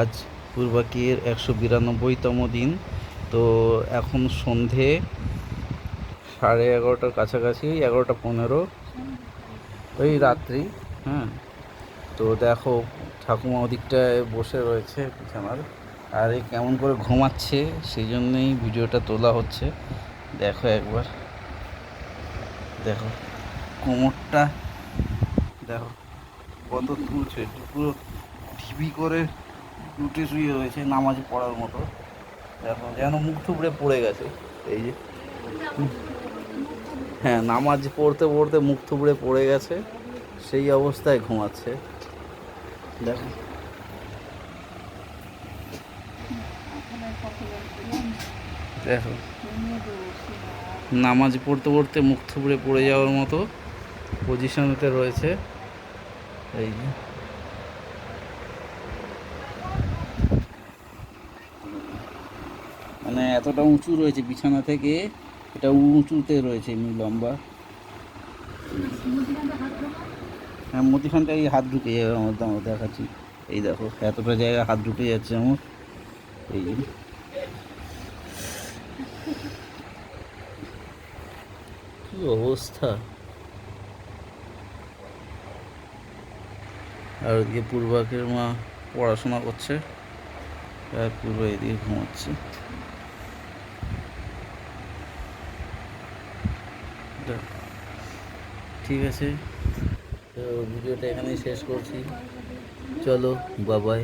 আজ পূর্বাকির একশো বিরানব্বইতম দিন। তো এখন সন্ধে সাড়ে এগারোটার কাছাকাছি, এগারোটা পনেরো। ওই রাত্রি হ্যাঁ। তো দেখো, ঠাকুমা ওদিকটায় বসে রয়েছে বিছানার আর এ কেমন করে ঘুমাচ্ছে, সেই জন্যই ভিডিওটা তোলা হচ্ছে। দেখো একবার। দেখো, কোমরটা, দেখো, কত তুলছে। পুরো ঢিবি করে লুটে শুয়ে রয়েছে নামাজ পড়ার মতো। দেখো, যেন মুখ থুবড়ে পড়ে গেছে। এই যে। হ্যাঁ নামাজ পড়তে পড়তে মুখ থুবড়ে পড়ে গেছে। সেই অবস্থায় ঘুমাচ্ছে। দেখো। দেখো। নামাজ পড়তে পড়তে মুখ থুবড়ে পড়ে যাওয়ার মতো পজিশনেতে রয়েছে। এই মানে এতটা উঁচু রয়েছে, বিছানা থেকে এটা উঁচুতে রয়েছে এমনি লম্বা। হ্যাঁ মধ্যখানটায় হাত ঢুকে যাবে আমার আমার দেখাচ্ছি। এই দেখো, এতটা জায়গা হাত ঢুকে যাচ্ছে আমার। এই কি অবস্থা? আর ওদিকে পূর্বাকের মা পড়াশোনা করছে। আর পূর্ব এদিকে ঘুমাচ্ছে। যাক, ঠিক আছে। তো ভিডিওটা এখানেই শেষ করছি। চলো বাবাই